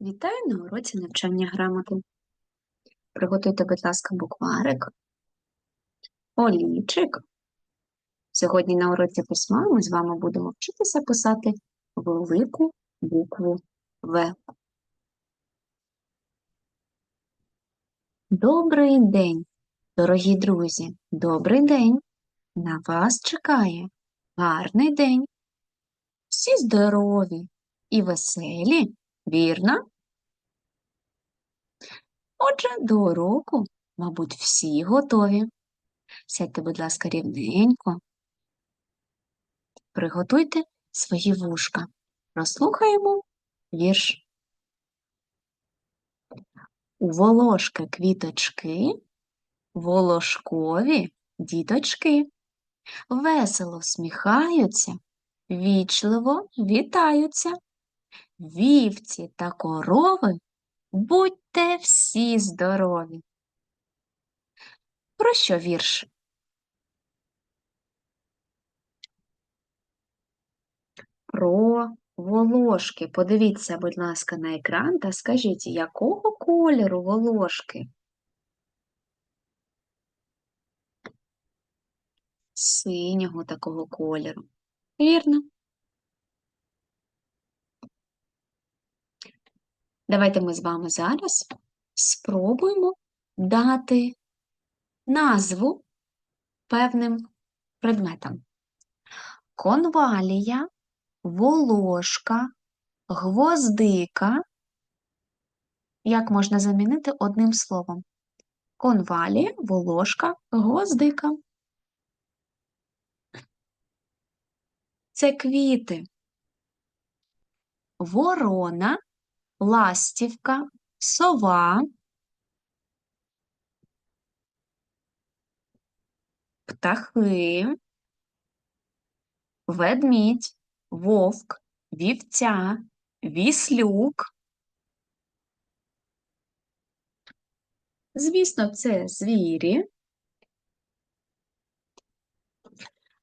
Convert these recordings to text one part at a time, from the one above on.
Вітаю на уроці навчання грамоти. Приготуйте, будь ласка, букварик, олівчик. Сьогодні на уроці письма ми з вами будемо вчитися писати велику букву В. Добрий день, дорогі друзі! Добрий день! На вас чекає гарний день. Всі здорові і веселі, вірно? Отже, до уроку, мабуть, всі готові. Сядьте, будь ласка, рівненько. Приготуйте свої вушка. Прослухаємо вірш. У волошки квіточки, волошкові діточки. Весело всміхаються, вічливо вітаються. Вівці та корови Будьте всі здорові. Про що вірш? Про волошки. Подивіться, будь ласка, на екран та скажіть, якого кольору волошки? Синього такого кольору. Вірно. Давайте ми з вами зараз спробуємо дати назву певним предметам. Конвалія, волошка, гвоздика. Як можна замінити одним словом? Конвалія, волошка, гвоздика. Це квіти. Ворона, ластівка, сова, птахи, ведмідь, вовк, вівця, віслюк. Звісно, це звірі,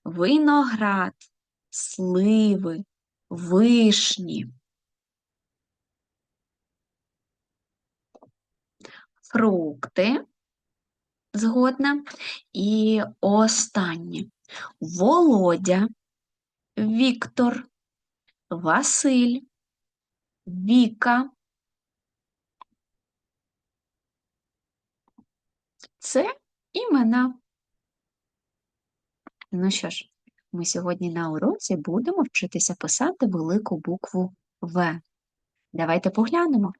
виноград, сливи, вишні. Фрукти, згодна. І останнє Володя, Віктор, Василь, Віка. Це імена. Ну що ж, ми сьогодні на уроці будемо вчитися писати велику букву В. Давайте поглянемо.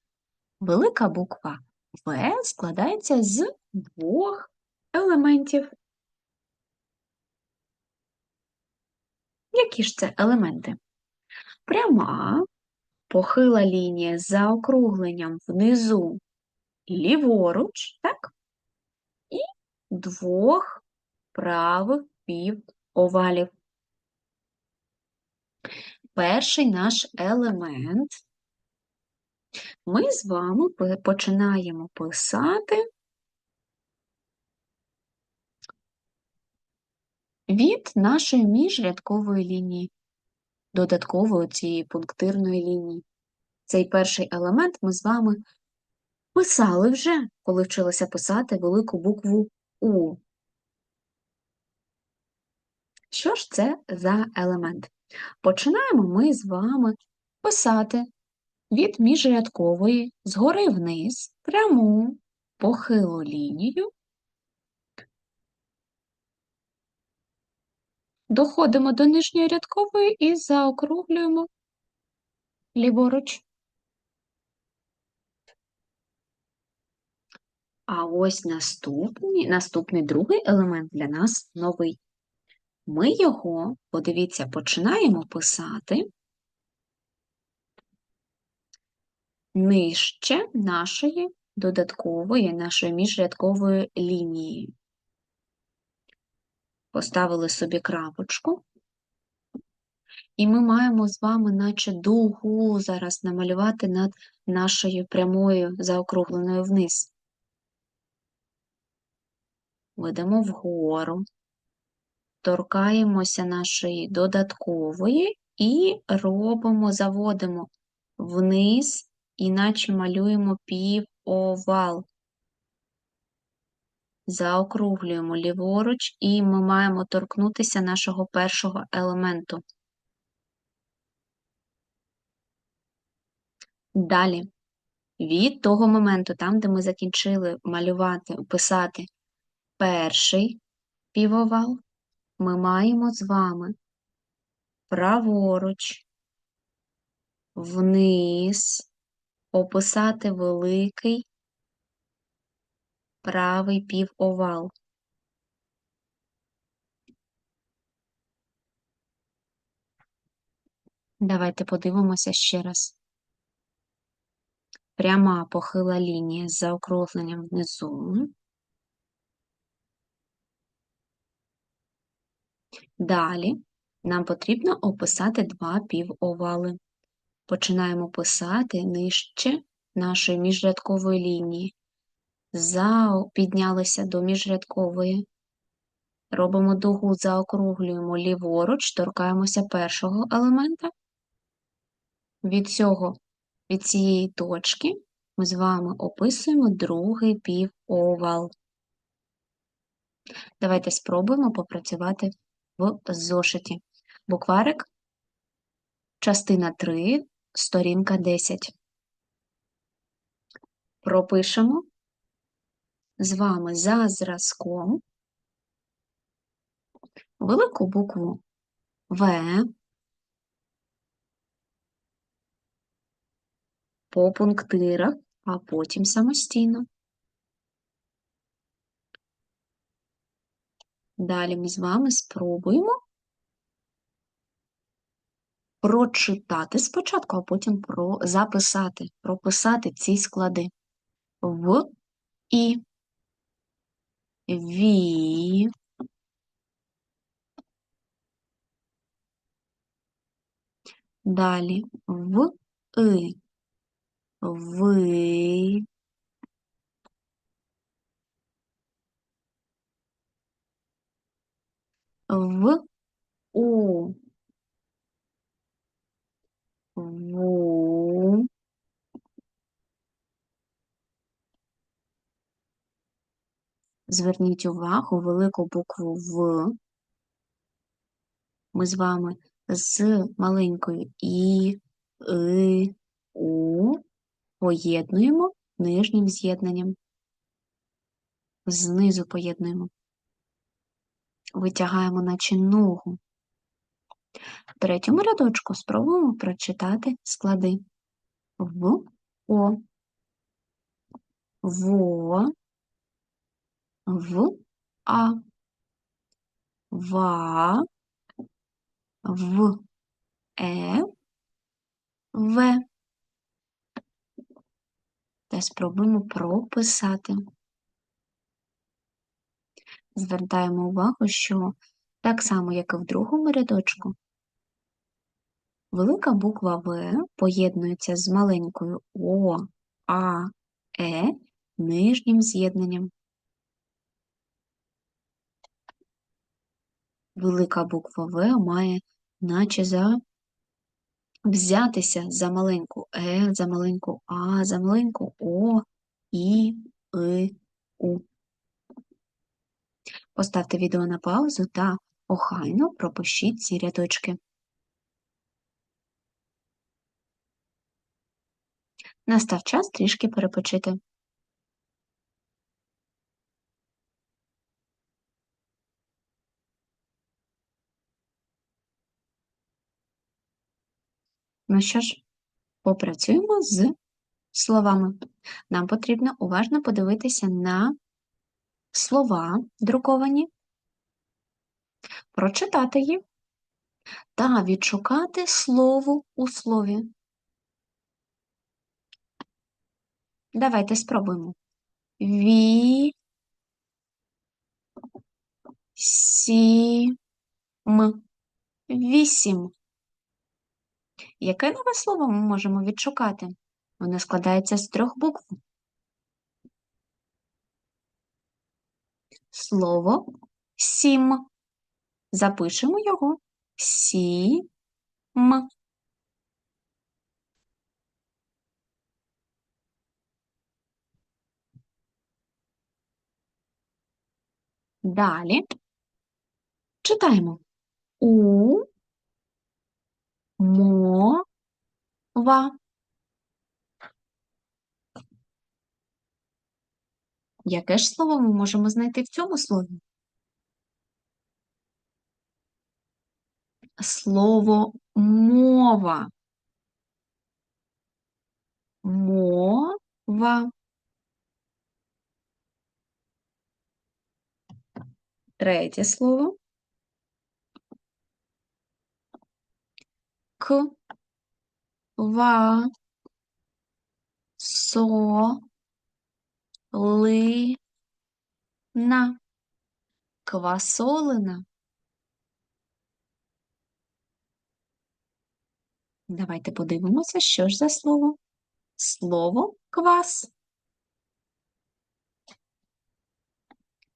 Велика буква В складається з двох елементів. Які ж це елементи? Пряма, похила лінія з заокругленням внизу ліворуч, так? І двох правих півовалів. Перший наш елемент ми з вами починаємо писати від нашої міжрядкової лінії, додаткової цієї пунктирної лінії. Цей перший елемент ми з вами писали вже, коли вчилися писати велику букву У. Що ж це за елемент? Починаємо ми з вами писати від міжрядкової згори вниз пряму похилу лінію. Доходимо до нижньої рядкової і заокруглюємо ліворуч. А ось наступний, наступний другий елемент для нас новий. Ми його, подивіться, починаємо писати нижче нашої додаткової, нашої міжрядкової лінії. Поставили собі крапочку, і ми маємо з вами, наче дугу, зараз намалювати над нашою прямою заокругленою вниз. Ведемо вгору, торкаємося нашої додаткової і робимо, заводимо вниз, іначе малюємо півовал. Заокруглюємо ліворуч, і ми маємо торкнутися нашого першого елементу. Далі, від того моменту, там, де ми закінчили малювати, писати перший півовал, ми маємо з вами праворуч, вниз, описати великий правий півовал. Давайте подивимося ще раз. Пряма похила лінія з заокругленням внизу. Далі нам потрібно описати два півовали. Починаємо писати нижче нашої міжрядкової лінії. За піднялися до міжрядкової. Робимо дугу, заокруглюємо ліворуч, торкаємося першого елемента. Від цього, від цієї точки ми з вами описуємо другий півовал. Давайте спробуємо попрацювати в зошиті. Букварик, частина 3, сторінка 10. Пропишемо з вами за зразком велику букву В по пунктирах, а потім самостійно. Далі ми з вами спробуємо прочитати спочатку, а потім про записати, прописати ці склади. В і. Ві. Далі. В и, ви. В у ву. Зверніть увагу велику букву В. Ми з вами з маленькою І, И, У поєднуємо нижнім з'єднанням. Знизу поєднуємо. Витягаємо наче ногу. В третьому рядочку спробуємо прочитати склади. В О, во, в А, ва, в Е, В. Та спробуємо прописати. Звертаємо увагу, що так само, як і в другому рядочку, велика буква В поєднується з маленькою О, А, Е нижнім з'єднанням. Велика буква В має наче за взятися за маленьку Е, за маленьку А, за маленьку О, І, И, У. Поставте відео на паузу та охайно пропишіть ці рядочки. Настав час трішки перепочити. Ну що ж, попрацюємо з словами. Нам потрібно уважно подивитися на слова друковані, прочитати їх та відшукати слово у слові. Давайте спробуємо. Ві, сі, м. Вісім. Яке нове слово ми можемо відшукати? Воно складається з трьох букв. Слово сім. Запишемо його. Сім. Далі читаємо. У мова. Яке ж слово ми можемо знайти в цьому слові? Слово мова. Мова. Третє слово. К. Ва. Со. Ли. На. Квасолина. Давайте подивимося, що ж за слово. Слово квас.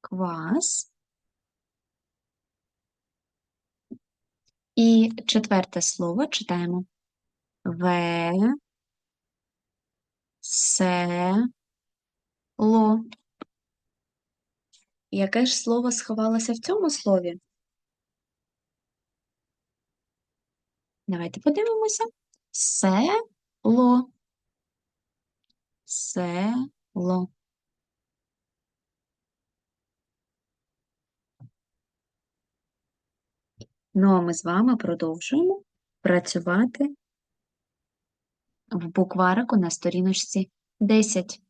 Квас. І четверте слово читаємо ве, се, ло. Яке ж слово сховалося в цьому слові? Давайте подивимося. Село. Село. Ну, а ми з вами продовжуємо працювати в букварику на сторіночці 10.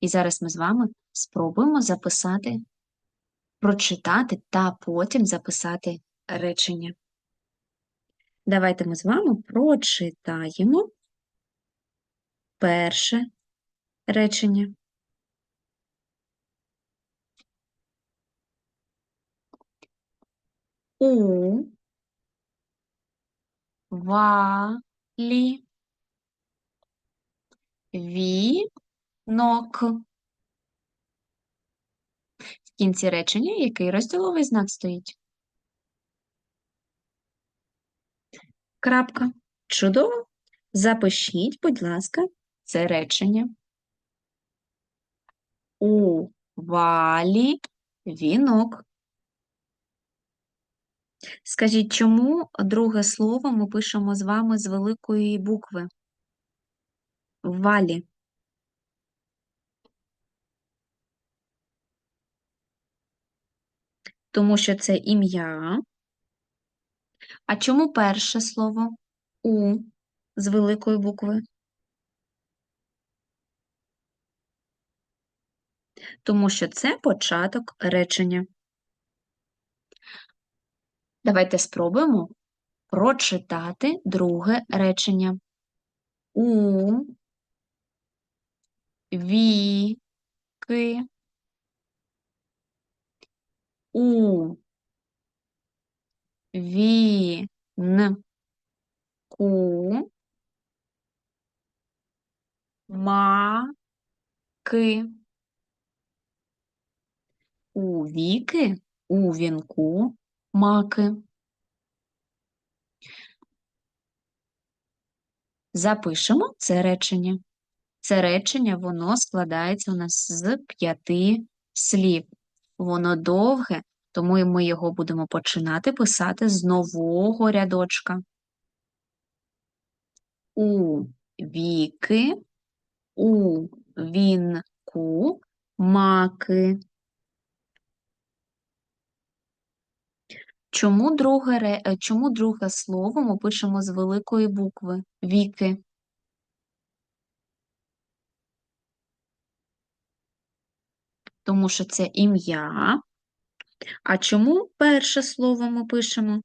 І зараз ми з вами спробуємо записати, прочитати та потім записати речення. Давайте ми з вами прочитаємо перше речення. У валі вінок. В кінці речення який розділовий знак стоїть? Крапка. Чудово. Запишіть, будь ласка, це речення. У валі вінок. Скажіть, чому друге слово ми пишемо з вами з великої букви? Валі. Тому що це ім'я. А чому перше слово У з великої букви? Тому що це початок речення. Давайте спробуємо прочитати друге речення. У віки. У вінку. Маки. У віки у вінку маки. Запишемо це речення. Це речення, воно складається у нас з п'яти слів. Воно довге, тому ми його будемо починати писати з нового рядочка. У віки, у вінку, маки. Чому друге, е, чому друге слово ми пишемо з великої букви віки? Тому що це ім'я. А чому перше слово ми пишемо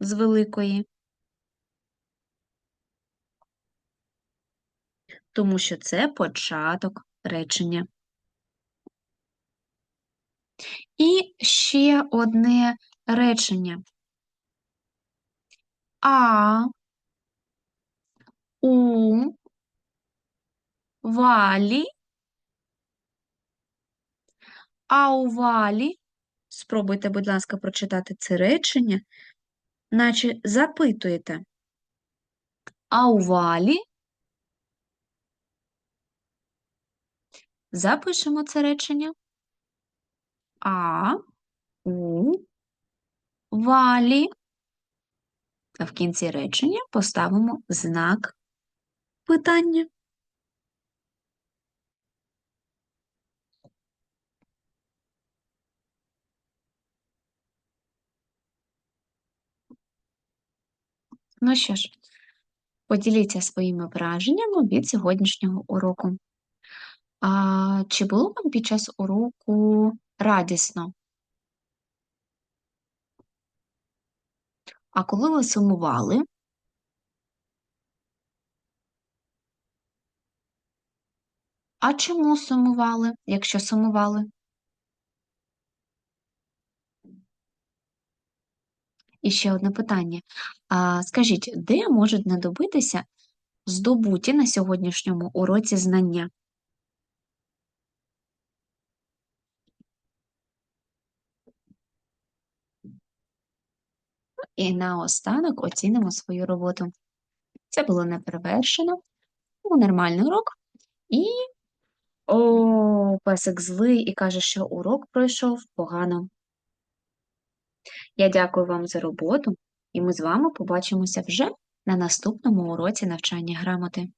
з великої? Тому що це початок речення. І ще одне речення. А у валі, а у валі, спробуйте, будь ласка, прочитати це речення, наче запитуєте. А у валі запишемо це речення. А, у, валі. А в кінці речення поставимо знак питання. Ну що ж, поділіться своїми враженнями від сьогоднішнього уроку. А чи було вам під час уроку радісно? А коли ви сумували? А чому сумували, якщо сумували? І ще одне питання. А, скажіть, де можуть знадобитися здобуті на сьогоднішньому уроці знання? І наостанок оцінимо свою роботу. Це було неперевершено, був нормальний урок. І о, песик злий і каже, що урок пройшов погано. Я дякую вам за роботу, і ми з вами побачимося вже на наступному уроці навчання грамоти.